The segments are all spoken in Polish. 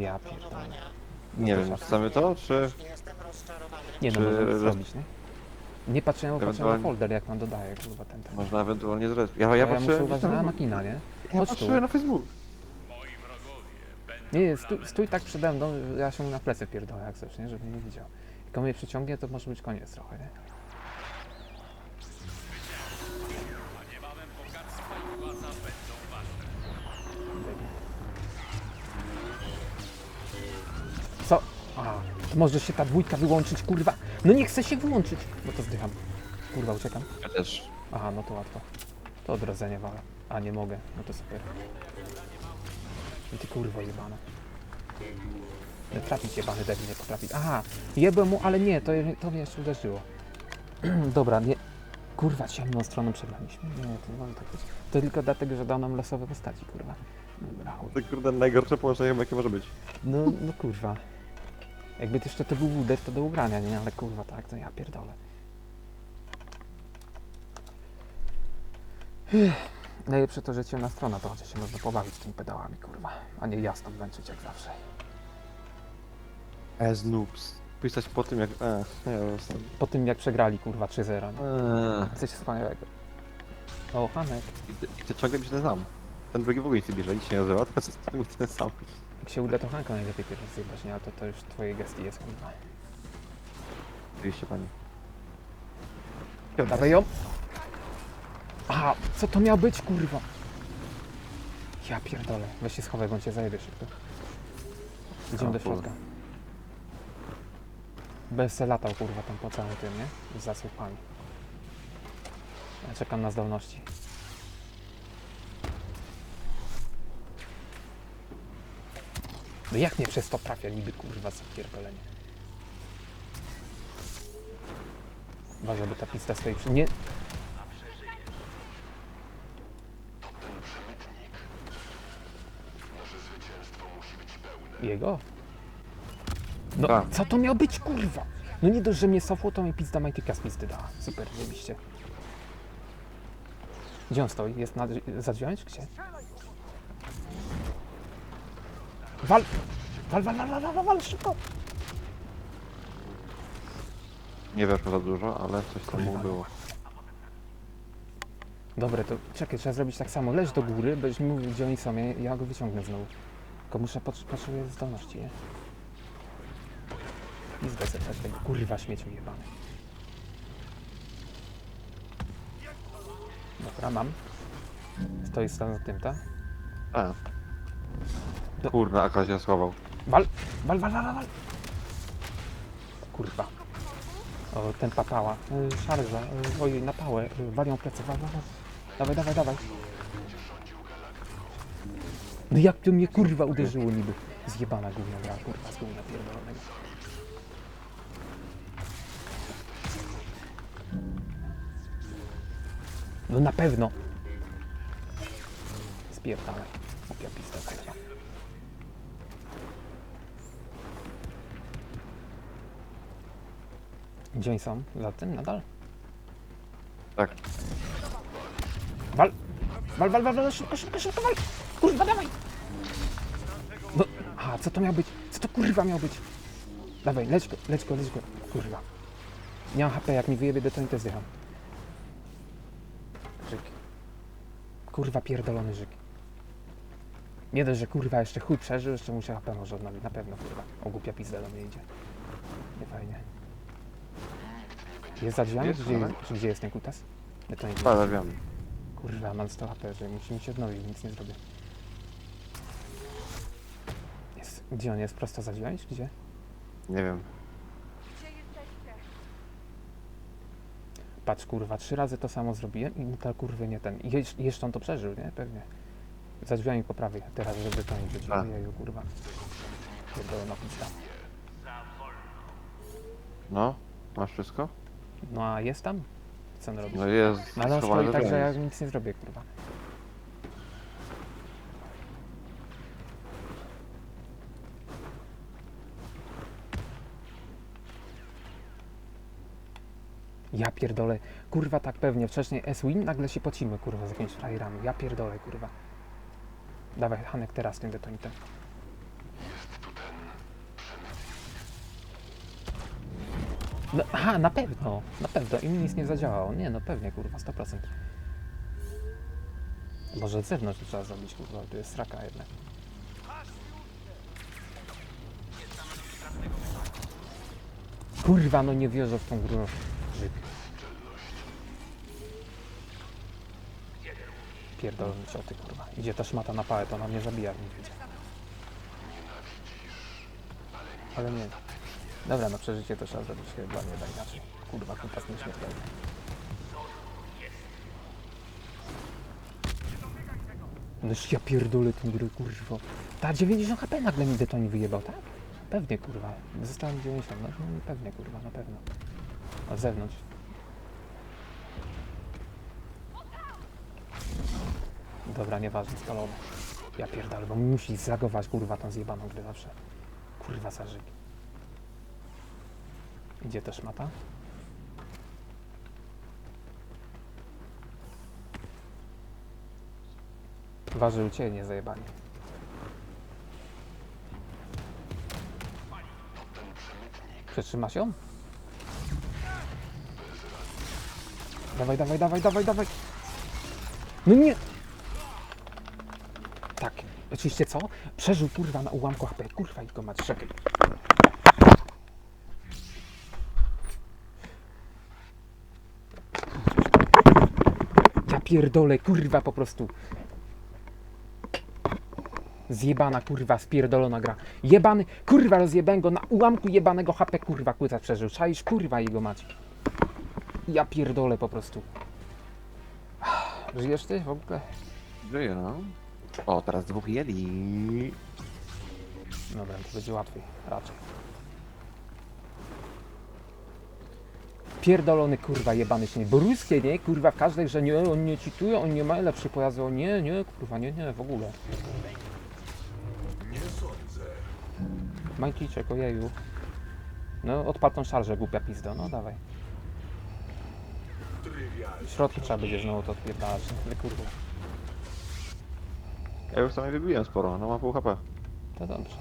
Ja pierdolę. Nie wiem, wrzucamy to, czy... Nie no, Czy roz- zrobić, nie? Nie patrzyłem, bo patrzyłem na Ewentualnie- folder, jak man dodaje, kurwa, ten ten. Można ewentualnie zrobić. Ja, Ja, ja muszę patrzyłem... uważać na makina, nie? Ja Chodź tu. patrzyłem na Facebook. Nie, nie, stój, stój tak przede mną, ja się na plecy pierdolę jak coś, nie? Żeby nie widział. Jak on mnie przyciągnie, to może być koniec trochę, nie? Może się ta dwójka wyłączyć, kurwa. No nie chce się wyłączyć. No to zdycham. Kurwa, uciekam. Ja też. Aha, no to łatwo. To odrodzenie wala. A, nie mogę. No to super. I ty kurwo jebana. Nie Trafić jebany debil nie potrafi. Aha, jebłem mu, ale nie, to, to mnie jeszcze uderzyło. Dobra, nie. Kurwa, ciemną stroną przegraliśmy. Nie, to nie może tak być. To tylko dlatego, że dał nam losowe postaci, kurwa. Dobra, chuj. To kurde najgorsze połączenie jakie może być. No, no kurwa. Jakby jeszcze to był Wuder, to do ugrania, nie? Ale kurwa, tak, to ja pierdolę. Najlepsze to, że ciemna strona, to chociaż się można pobawić tymi pedałami, kurwa. A nie jasno męczyć jak zawsze. As noobs. Pisać po tym jak... E, nie, jestem... Po tym jak przegrali, kurwa, 3-0. nie? Eee. Coś wspaniałego. O, Hanek. I I to ciągle mi się ten sam. Ten drugi w ogóle nic nie bierze, nic się nie nazywa, tylko jest ten sam. Jak się uda, to Hanka najlepiej pierwszy zjebać, nie? Ale to, to już twoje gestii jest, kurwa. Oczywiście pani. Dawaj ją. Aha, co to miał być, kurwa? Ja pierdolę. Weź się schowaj, on cię zajebie szybko. Idziemy do środka. Bez se latał, kurwa, tam po całym tym, nie? Z zasłupami. Ja czekam na zdolności. No jak mnie przez to trafia niby, kurwa, za pierdolenie? Uważaj, bo ta pista stoi przy... Nie... Jego? No, Tak. co to miał być, kurwa? No nie dość, że mnie cofło, to mi pizda Majtyka z pizdy dała. Super, zajebiście. Gdzie on stoi? Jest na, za drzwiami, czy gdzie? Wal! Wal, wal, wal, wal, wal, wal, szybko! Nie weszło za dużo, ale coś tam mu było. Dobra, to czekaj, trzeba zrobić tak samo. Leź do góry, będziesz mi mówił, gdzie oni są, ja, ja go wyciągnę znowu. Tylko muszę, pot- potrzebuję zdolności, nie? I zdecydować tego kurwa śmieciu jebany. Dobra, mam. Stoi stąd tym, tak? A. Kurna, akurat się schował. Wal! Wal, wal, wal, wal! Kurwa. O, ten papała. Y, Szarża. Y, ojej, na pałę. Y, walią plecy. Wal, wal, wal. Dawaj, dawaj, dawaj. No jak to mnie kurwa uderzyło niby. Zjebana gówna gra, kurwa, z gówna pierdolonego. No na pewno. Spierdalaj. Głupia pista, Gdzie oni są? Za tym nadal? Tak. Wal! Wal, wal, wal, wal, szybko, szybko, szybko, wal! Kurwa, dawaj! No, a co to miał być? Co to kurwa miał być? Dawaj, leć go, leć go, leć go. Kurwa. Nie mam HP, jak mi wyjebie detonik, to zdycham. Żyk. Kurwa, pierdolony żyk. Nie dość, że kurwa jeszcze chuj przeżył, jeszcze mu się HP może odnowić. Na pewno, kurwa. O, głupia pizda do mnie idzie. Nie fajnie. Jest za drzwiami? Gdzie, ale- czy gdzie jest ten kutas? Detonik. Ale wiem. Kurwa, mam 100 HP, że musi mi się odnowić, nic nie zrobię. Jest. Gdzie on jest? Prosto za drzwiami, czy gdzie? Nie wiem. Patrz, kurwa, trzy razy to samo zrobiłem i ta kurwy nie ten. I jeż- jeszcze on to przeżył, nie? Pewnie. Za drzwiami po prawej, teraz żeby to nie być. Jeju, kurwa. Pierdolona pizda. No, masz wszystko? No a jest tam? Co on robi? No jest. No ale on schowany stoi tak, że ja nic nie zrobię, kurwa. Ja pierdolę, kurwa tak pewnie, wcześniej S-Win, nagle się pocimy, kurwa, z jakimiś frajerami. Ja pierdolę, kurwa. Dawaj, Hanek, teraz tym detonitem. No, aha, na pewno, na pewno. I mi nic nie zadziałało. Nie, no pewnie, kurwa, 100%. Może zewnątrz to trzeba zrobić, kurwa, tu jest sraka jednak. Kurwa, no nie wierzę w tą grę. Żyk. Pierdolę cioty, kurwa. Idzie ta szmata na pałę, to ona mnie zabija w niedźwiedzia. Ale nie. Dobra, na przeżycie to trzeba zrobić chyba nie da inaczej. Kurwa, kupas nieśmiertelny. No ja pierdolę tą grę, kurwa. Ta 90 HP nagle mi detoń wyjebał, tak? Pewnie, kurwa. Zostałem 90, no, no pewnie, kurwa, na pewno. A z zewnątrz. Dobra, nieważne, spalony. Ja pierdolę, bo musi zagować, kurwa, tą zjebaną grę zawsze. Kurwa, zażyg. Idzie też mata? Ważył cię, nie zajebanie. Przetrzyma się on? Dawaj, dawaj, dawaj, dawaj, dawaj. No nie! Tak, oczywiście co? Przeżył kurwa na ułamku HP. Kurwa i go mać, czekaj. Pierdolę, kurwa po prostu. Zjebana kurwa, spierdolona gra. Jebany, kurwa rozjebałem go na ułamku jebanego HP, kurwa, kłyca przeżył. Czaisz, kurwa jego mać. Ja pierdolę po prostu. Żyjesz ty w ogóle? Żyje, no. O, teraz dwóch jeli. Dobra, to będzie łatwiej, raczej. Pierdolony kurwa jebany śnieg. Bo ruskie, nie? Kurwa w każdej, że nie, on nie cituje, on nie ma lepszy pojazd, o nie, nie, kurwa, nie, nie, w ogóle. Majkiczek, ojeju. No, odpal tą szarżę, głupia pizdo, no dawaj. W środku trzeba będzie znowu to odpierdalać, no kurwa. Ja już sobie wybiłem sporo, no ma pół HP. To dobrze.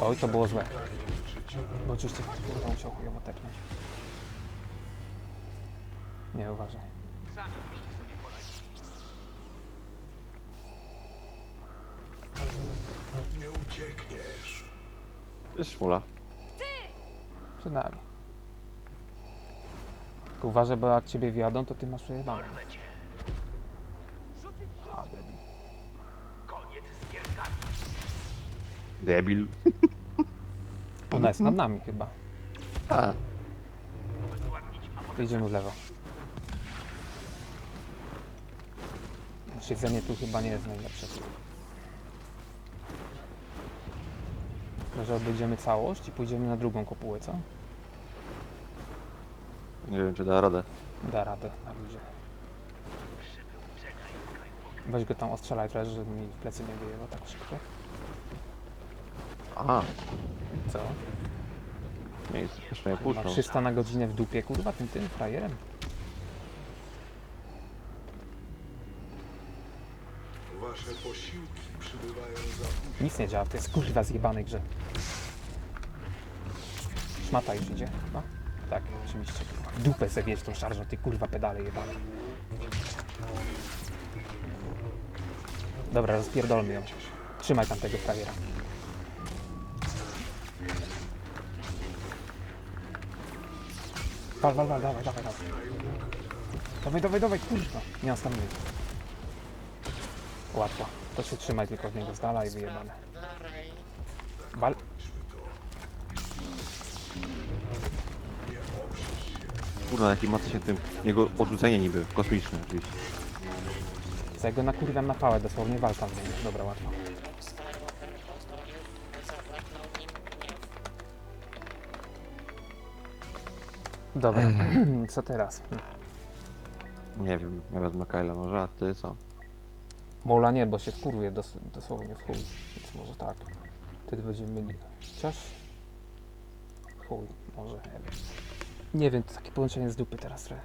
Oj, to było złe. Bo oczywiście kurwa musiał chujowo tepnąć. Nie, uważaj. Jest szmula. Przed nami. Tylko uważaj, bo jak ciebie wjadą, to ty masz przejebane. A, debil. Debil. Ona jest nad nami chyba. A, To idziemy w lewo. Siedzenie tu chyba nie jest najlepsze. Może obejdziemy całość i pójdziemy na drugą kopułę, co? nie wiem czy da radę. Da radę na ludzie. Weź go tam ostrzelaj trochę, żeby mi w plecy nie wyjęło tak szybko. Aha, Co? Nie jest, jeszcze nie Ma puszczą. 300 na godzinę w dupie, kurwa, tym tym frajerem. Wasze posiłki przybywają za późno. Nic nie działa, to jest kurwa zjebanej grze. Szmata już idzie, no? Tak, oczywiście. W Dupę se wiesz tą szarżą, ty kurwa pedale jebane. Dobra, rozpierdolmy ją. Trzymaj tam tego frajera. Wal, wal, wal, dawaj, dawaj, dawaj. Dawaj, dawaj, dawaj, kurwa. Nie mam staminy. Łatwo. To się trzymaj tylko od niego z dala i wyjebane. Wal. Kurwa, jaki ma się tym. Jego odrzucenie niby, kosmiczne oczywiście. Za jego nakurwiam na pałę, dosłownie wal tam w niego. Dobra, łatwo. Dobra, co teraz? Nie wiem, ja wezmę Kyla może, a ty co? Mola nie, bo się wkurwie dos dosłownie w chuj. Więc może tak. Wtedy będziemy mieli. Chociaż... Chuj, może, nie wiem. Nie wiem, to takie połączenie z dupy teraz trochę.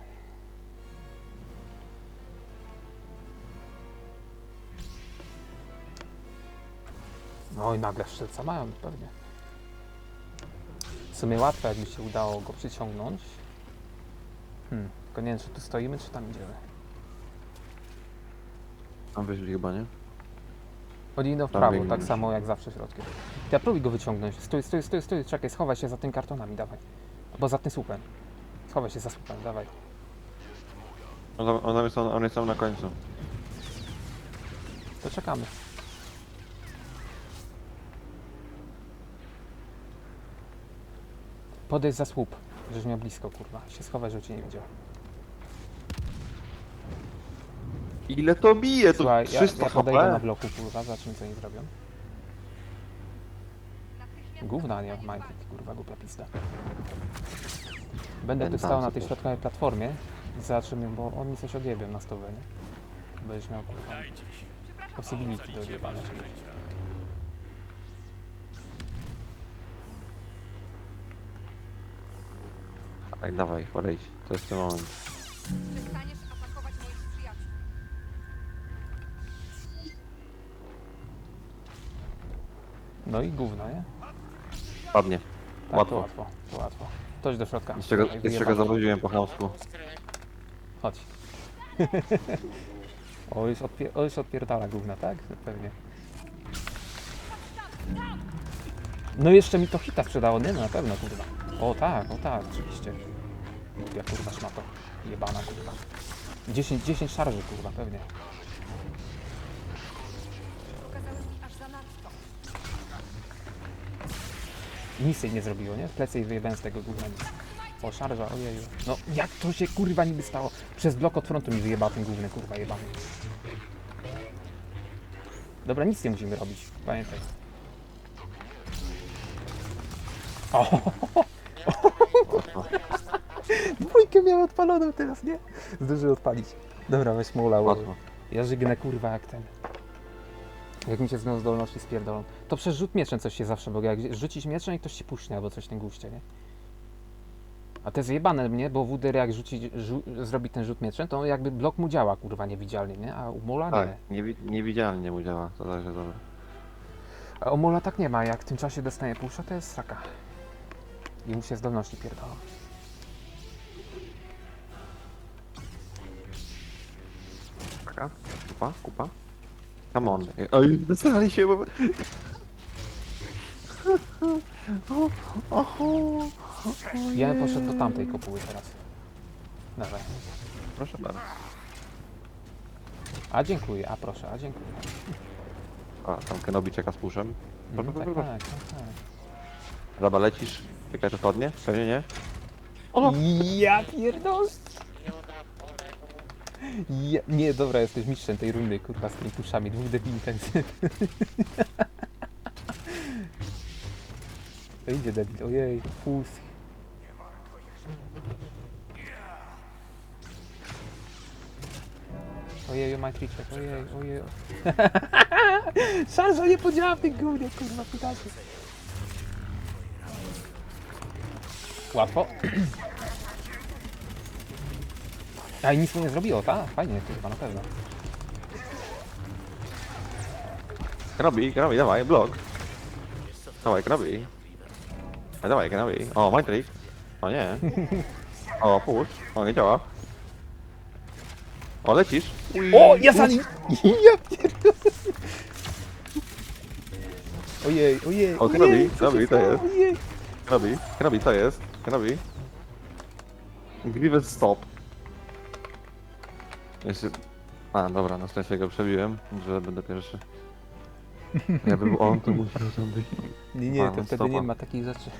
No i nagle wszelca mają, pewnie. W sumie łatwo, jakby się udało go przyciągnąć. Hmm, tylko nie wiem, czy tu stoimy, czy tam idziemy. Tam wyszli chyba, nie? Idą w Tam prawo, tak już. samo jak zawsze środkiem. Ja próbuj go wyciągnąć. Stój, stój, stój, stój, czekaj, schowaj się za tym kartonami, dawaj. Albo za tym słupem. Schowaj się za słupem, dawaj. On, on, on, jest, on jest tam na końcu. To czekamy. Podejdź za słup, żeś miał blisko, kurwa. Się schowaj, żeby cię nie widział. Ile to bije? To Słuchaj, ja, 300 ja podejdę na HP? bloku, kurwa, zobaczymy co oni zrobią. Gówna nie mają kurwa, głupia pizda. Będę tu Ten stał tam na co tej środkowej platformie i zobaczymy, bo oni coś odjebią na stówę, nie? Będziesz miał, kurwa, possibility do odjebania czegoś. Tak, dawaj, podejdź. To jest ten moment. Przestaniesz atakować moich przyjaciół. No i gówno, nie? Padnie. Tak, Łatwo. to łatwo, to łatwo. Chodź do środka. Z czego, Dawaj, z czego wyjebane. zawróciłem po chamsku. Chodź. o, już, odpie- o, już odpierdala gówna, tak? Pewnie. No jeszcze mi to hita sprzedało, nie? No na pewno, kurwa. O tak, o tak, oczywiście. Ja kurwa szmato. Jebana, kurwa. 10, 10 szarży, kurwa, pewnie. Nic jej nie zrobiło, nie? W plecy jej wyjebałem z tego gówna. O, szarża, ojeju. No, jak to się kurwa niby stało? Przez blok od frontu mi wyjebał ten główny, kurwa, jebany. Dobra, nic nie musimy robić, pamiętaj. O, dwójkę miał odpaloną teraz, nie? Zdążył odpalić. Dobra, weź mula, Łatwo. ja żygnę kurwa jak ten. Jak mi się znowu zdolności spierdolą. To przez rzut mieczem coś się zawsze, bo jak rzucić mieczem i ktoś się pusznie albo coś w tym guście, nie? A to jest zjebane mnie, bo Wuder jak rzuci, rzu, zrobi ten rzut mieczem, to jakby blok mu działa kurwa niewidzialnie, nie? A u Mula Tak, nie. niewi niewidzialnie mu działa. To także dobra. A u Mula tak nie ma, jak w tym czasie dostanie pusza, to jest sraka. I mu się zdolności pierdolą. Taka? Kupa? Kupa? Come on. Oj, dostali się, bo... Oho, Ja bym poszedł do tamtej kopuły teraz. Dawaj. Proszę bardzo. A dziękuję, a proszę, a dziękuję. A, tam Kenobi czeka z puszem. Mhm, tak, tak, tak, tak. Dobra, lecisz. Czekaj, czy padnie? Pewnie nie. Ja pierdol! Ja, nie, dobra, jesteś mistrzem tej rundy, kurwa, z tymi puszami, dwóch debili tak To idzie debil, ojej, puls. Ojej, my triczek, ojej, ojej. Szansa nie podziała w tych gównie, kurwa, pytacie. Łatwo. A i nic mu nie zrobiło, tak? Fajnie, kurwa, na pewno. Kenobi, Kenobi, dawaj, blok. Dawaj, Kenobi. A, Dawaj, Kenobi. O, my trick. O nie. O, push. O, nie działa. O, lecisz. O, ja za nim! Ja pierdolę! Ojej, ojej, O, ojej, Kenobi, co się Kenobi, to stało? jest. Ojej. Kenobi, Kenobi, co jest? Kenobi. Grievous stop. Jeszcze... A, dobra, na szczęście go przebiłem, że będę pierwszy. Ja bym on, to musiał tam być. Nie, nie, A, to no wtedy nie ma takich rzeczy.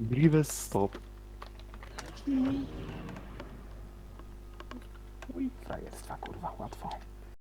Grievous stop. Frajerstwa, kurwa, łatwo.